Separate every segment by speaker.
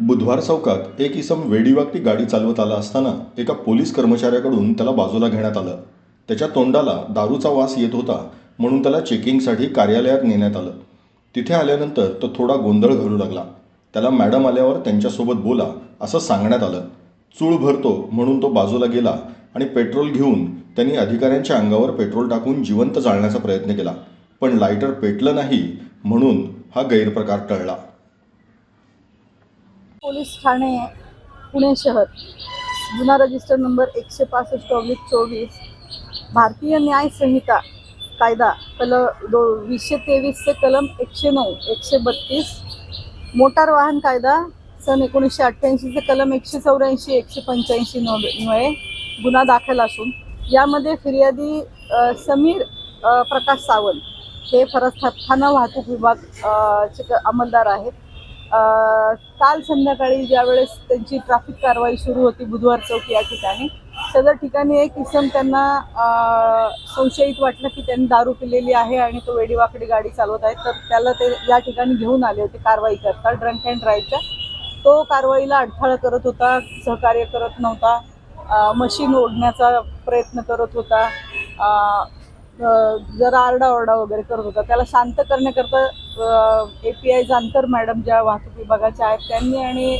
Speaker 1: बुधवार चौकात एक इसम वेडीवाकडी गाडी चालवत आला असताना एका पोलीस कर्मचाऱ्याकडून त्याला बाजूला घेण्यात आलं. त्याच्या तोंडाला दारूचा वास येत होता म्हणून त्याला चेकिंगसाठी कार्यालयात नेण्यात आलं. तिथे आल्यानंतर तो थोडा गोंधळ घालू लागला. त्याला मॅडम आल्यावर त्यांच्यासोबत बोला असं सांगण्यात आलं. चूळ भरतो म्हणून तो बाजूला गेला आणि पेट्रोल घेऊन त्यांनी अधिकाऱ्यांच्या अंगावर पेट्रोल टाकून जिवंत जाळण्याचा प्रयत्न केला. पण लायटर पेटलं नाही म्हणून हा गैरप्रकार टळला.
Speaker 2: पोलीस ठाणे पुणे शहर. गुन्हा रजिस्टर नंबर एकशे पासष्ट ऑब्लिक चोवीस. भारतीय न्याय संहिता कायदा कल दो वीसशे तेवीसचे कलम एकशे नऊ एकशे बत्तीस. मोटार वाहन कायदा सन एकोणीसशे अठ्ठ्याऐंशीचे कलम एकशे चौऱ्याऐंशी एकशे पंच्याऐंशी नव्हे गुन्हा दाखल असून यामध्ये फिर्यादी समीर प्रकाश सावंत हे फरस्थाना वाहतूक विभाग चे क- अंमलदार आहेत. काल संध्याकाळी ज्यावेळेस त्यांची ट्रॅफिक कारवाई सुरू होती बुधवार चौक या ठिकाणी सदर ठिकाणी एक इसम त्यांना संशयित वाटलं की त्यांनी दारू पिलेली आहे आणि तो वेडीवाकडी गाडी चालवत आहे. तर त्याला ते या ठिकाणी घेऊन आले होते कारवाई करता ड्रंक अँड ड्राईव्हच्या तो कारवाईला अडथळा करत होता सहकार्य करत नव्हता. मशीन ओढण्याचा प्रयत्न करत होता. जरा आरडाओरडा वगैरे करत होता. त्याला शांत करण्याकरता A P I Jankar madam ज्या वाहतूक विभागाच्या आहेत त्यांनी आणि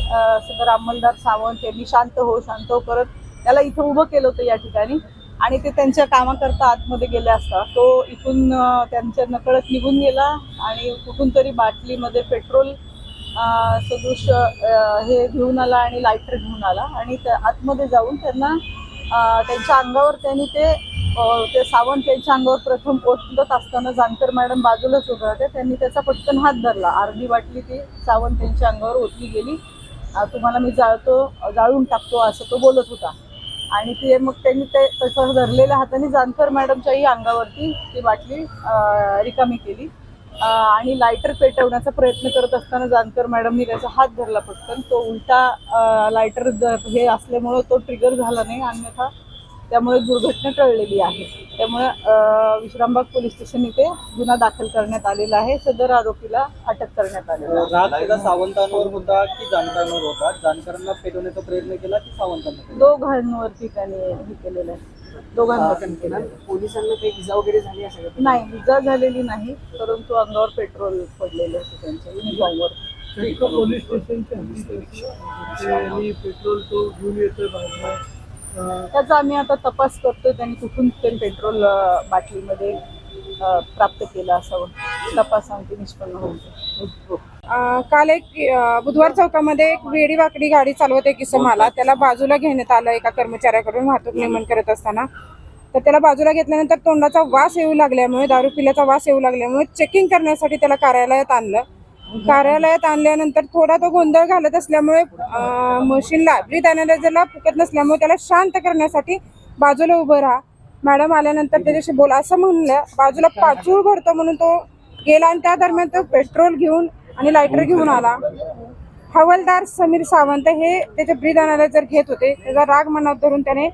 Speaker 2: सदर अंमलदार सावंत यांनी शांत हो शांत हो करत त्याला इथं उभं केलं होतं या ठिकाणी. आणि ते त्यांच्या कामाकरता आतमध्ये गेले असता. तो इथून त्यांच्या नकळत निघून गेला आणि कुठून तरी बाटलीमध्ये पेट्रोल सदृश हे घेऊन आला आणि लायटर घेऊन आला. आणि त्या आतमध्ये जाऊन त्यांना त्यांच्या अंगावर त्यांनी ते ते सावंत त्यांच्या अंगावर प्रथम ओतत असताना जानकर मॅडम बाजूलाच उभ्या होत्या त्यांनी त्याचा पटकन हात धरला. अर्धी बाटली ती सावंत त्यांच्या अंगावर ओतली गेली. तुम्हाला मी जाळतो जाळून टाकतो असं तो बोलत होता. आणि ते मग त्यांनी ते तसं धरलेल्या हाताने जानकर मॅडमच्याही अंगावरती ती बाटली रिकामी केली. आणि लायटर पेटवण्याचा प्रयत्न करत असताना जानकर मॅडमनी त्याचा हात धरला पटकन. तो उलटा लायटर हे असल्यामुळं तो ट्रिगर झाला नाही. अन्यथा त्यामुळे दुर्घटना टळलेली आहे. त्यामुळे विश्रामबाग पोलीस स्टेशन इथे गुन्हा दाखल करण्यात आलेला आहे. सदर आरोपीला अटक करण्यात आलेला
Speaker 3: सावंतांवर होता की जानकरांवर होता? जानकरांना पेटवण्याचा प्रयत्न केला की सावंतांना?
Speaker 2: दोघांवरती त्याने हे केलेलं आहे. आहे.
Speaker 3: पोलिसांना काही इजा वगैरे झाली असेल का?
Speaker 2: नाही इजा झालेली नाही परंतु अंगावर पेट्रोल पडलेले होते त्यांच्या युनिफॉर्मवर
Speaker 4: पोलीस स्टेशनच्या पेट्रोल तो घेऊन येतोय
Speaker 2: त्याचा आम्ही आता तपास करतोय त्यांनी कुठून ते पेट्रोल बाटलीमध्ये प्राप्त केलं असावं. तपासांती निष्पन्न होईल
Speaker 5: अं, काल एक बुधवार चौकामध्ये एक वेडी वाकडी गाडी चालवत एक इसम आला त्याला बाजूला घेण्यात आलं एका कर्मचाऱ्याकडून वाहतूक नियमन करत असताना. तर त्याला बाजूला घेतल्यानंतर तोंडाचा वास येऊ लागल्यामुळे दारू पिल्याचा वास येऊ लागल्यामुळे चेकिंग करण्यासाठी त्याला कार्यालयात आणलं. कार्यालयात आणल्यानंतर थोडा तो गोंधळ घालत असल्यामुळे मशीनला ब्रीथ अनालायझरला फुकत नसल्यामुळे त्याला शांत करण्यासाठी बाजूला उभं राहा. मॅडम आल्यानंतर त्याच्याशी बोला. असं म्हणलं बाजूला पाचूळ भरतो म्हणून तो गेला आणि त्या दरम्यान तो पेट्रोल घेऊन आणि लायटर घेऊन आला. हवालदार समीर सावंत हे त्याचे ब्रीद जर घेत होते. त्याचा राग मनात धरून त्याने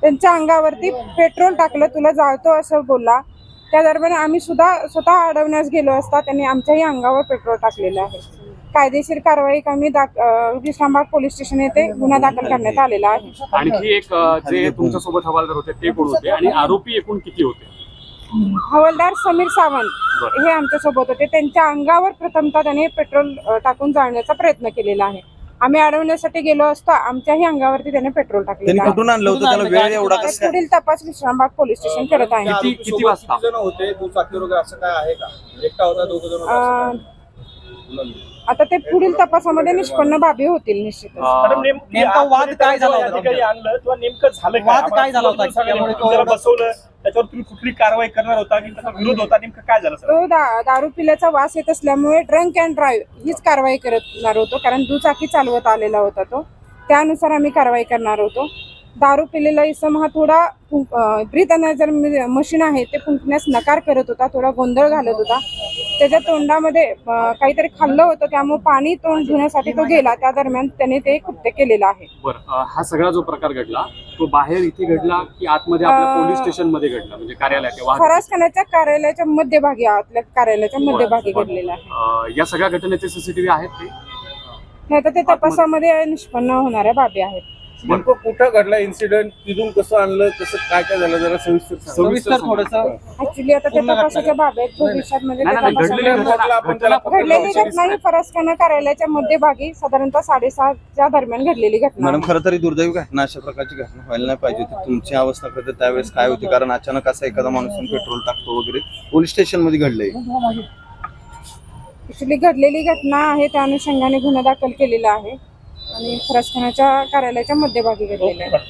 Speaker 5: त्यांच्या अंगावरती पेट्रोल टाकलं तुला जाळतो असं बोलला. त्या दरम्यान आम्ही सुद्धा स्वतः अडवण्यास गेलो असता त्यांनी आमच्याही अंगावर पेट्रोल टाकलेलं आहे. कायदेशीर कारवाई अं, विश्रामबाग पोलीस स्टेशन येथे गुन्हा दाखल करण्यात आलेला आहे.
Speaker 6: आणखी एक जे तुमच्यासोबत हवालदार होते ते कोण होते? आणि आरोपी एकूण किती होते?
Speaker 5: हवालदार समीर सावंत. हे आमच्यासोबत होते. त्यांच्या अंगावर प्रथमतः त्याने पेट्रोल टाकून जाळण्याचा प्रयत्न केलेला आहे. आम्ही अडवण्यासाठी गेलो असता आमच्याही अंगावरती त्याने पेट्रोल
Speaker 7: त्यांनी
Speaker 5: आहे.
Speaker 7: कुठून आणलं होतं? त्याला वेळ एवढा कसं
Speaker 5: पुढील तपास विश्रामबाग पोलीस स्टेशन करत आहे.
Speaker 6: किती-
Speaker 3: आरोपी
Speaker 6: किती
Speaker 3: सोबत
Speaker 6: वाजता?
Speaker 3: किती जण होते दुचाकी वगैरे असं काय आहे का? एकटा होता दोघ जण होते असं
Speaker 5: अ, आता ते पुढील तपासामध्ये निष्पन्न बाबी होतील निश्चितच.
Speaker 6: अ,
Speaker 8: नेमका वाद काय झाला होता
Speaker 9: ठिकाणी आणलं किंवा नेमकं झालं काय?
Speaker 8: वाद काय झाला होता? त्यामुळे तो
Speaker 9: बसवलं? त्याच्यावर तुम्ही कुठली कारवाई करणार होता? की त्याचा विरोध होता? नेमकं काय झालं सर
Speaker 5: तो दा- दारू पिल्याचा वास येत असल्यामुळे ड्रंक अँड ड्राईव्ह हीच कारवाई करणार होतो कारण दुचाकी चालवत आलेला होता तो. त्यानुसार आम्ही कारवाई करणार होतो. दारू पिलेला इसम हा थोडा ब्रीथ अनायझर मशीन आहे ते फुंकण्यास नकार करत होता थोडा गोंधळ घालत होता. त्याच्या तोंडामध्ये काहीतरी खाल्लं होतं त्यामुळे पाणी तोंड धुण्यासाठी तो गेला. त्या दरम्यान त्याने ते कृत्य केलेलं आहे.
Speaker 6: बरं हा सगळा जो प्रकार घडला तो बाहेर इथे घडला की आतमध्ये पोलीस स्टेशनमध्ये घडला? म्हणजे
Speaker 5: फराज खानाच्या कार्यालयाच्या मध्यभागी आतल्या कार्यालयाच्या मध्यभागी घडलेला आहे.
Speaker 6: या सगळ्या घटनेचे सीसीटीव्ही आहेत ते?
Speaker 5: नाही तर ते तपासामध्ये निष्पन्न होणाऱ्या बाबी आहेत.
Speaker 7: नेमकं कुठं घडला इन्सिडेंट तिथून कसं आणलं? कसं काय काय झालं? जरा सविस्तर सांगा.
Speaker 3: सविस्तर थोडस
Speaker 5: ऍक्च्युली आता ते
Speaker 3: पूर्ण घटना
Speaker 5: तपासाच्या बाबी आहेत भविष्यात म्हणजे त्या
Speaker 6: नाही, घडलेली घटना-
Speaker 7: घटना आपण त्याला पकडलं
Speaker 5: घडलेली
Speaker 7: होतं.
Speaker 5: घटना ही फरसखाना कार्यालयाच्या मध्यभागी साधारणतः साडेसहाच्या दरम्यान घडलेली घटना.
Speaker 10: मॅडम
Speaker 5: आहे.
Speaker 10: खरं तरी दुर्दैवी घटना अशा प्रकारची घटना व्हायला नाही पाहिजे होती. तुमची अवस्था खरं त्यावेळेस काय होती? कारण अचानक असा एखादा माणूस येऊन पेट्रोल टाकतो वगैरे पोलीस स्टेशनमध्ये घडलंय.
Speaker 5: ऍक्च्युली घडलेली घटना आहे त्या अनुषंगाने गुन्हा दाखल केलेला आहे. आणि फरसखानाच्या कार्यालयाच्या मध्यभागी घेतलेलं आहे.